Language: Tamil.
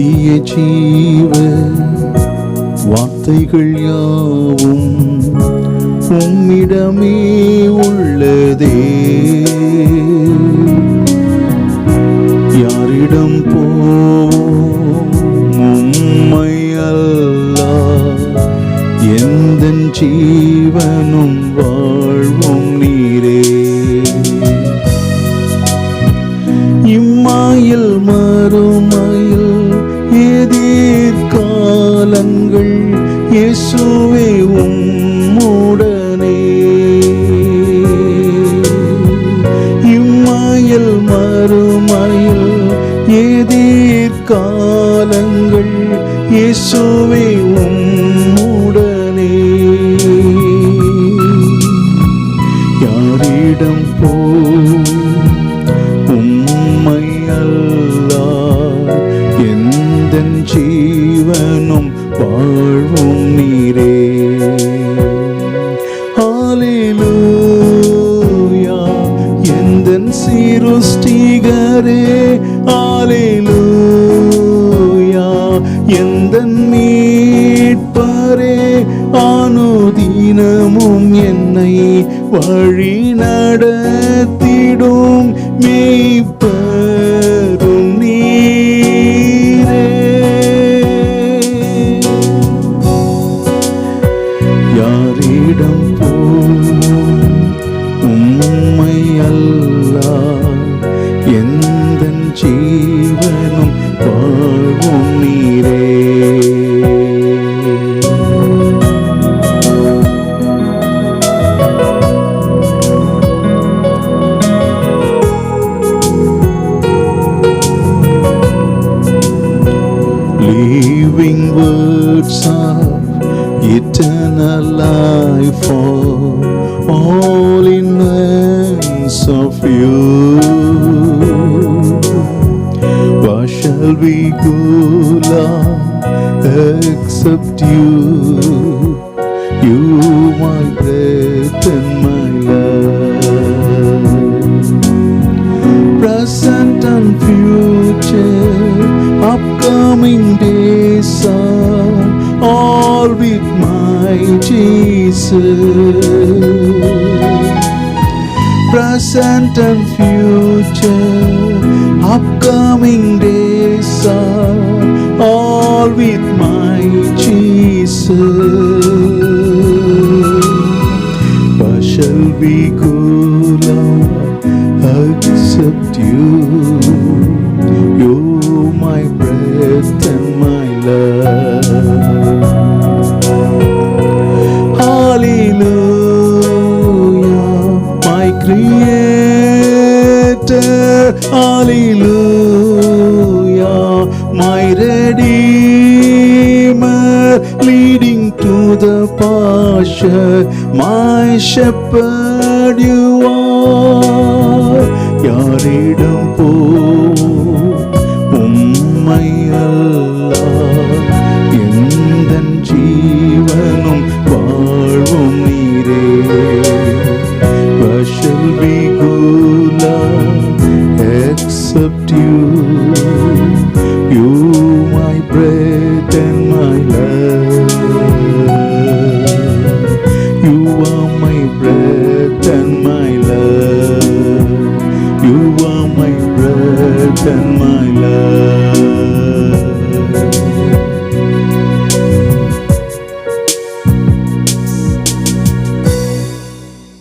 நித்திய ஜீவ வார்த்தைகள் யாவும் உம்மிடமே உள்ளதே. யாரிடம் போம்மை அல்ல எந்த ஜீவனும் வாழ்வும் நீரே. இயேசுவே உம்முடனே இம்மாயில் மறுமையில் எதிர்காலங்கள் இயேசுவே உம்முடனே யாரிடம் போ சிருஷ்டிகரே ஆலேலூயா. எந்த மீட்பரே ஆனுதீனமும் என்னை வழி நடத்திடும் மெய்ப்ப words of eternal life for all in of you. Why shall we go, Lord, except you? You, my breath and my love present and future, upcoming are all with my Jesus. Present and future, upcoming days are all with my Jesus. Why shall we go, Lord, Accept you? You're my breath Creator. Hallelujah, my Redeemer, leading to the pasture, my shepherd you are. யாரிடம் போ subdue.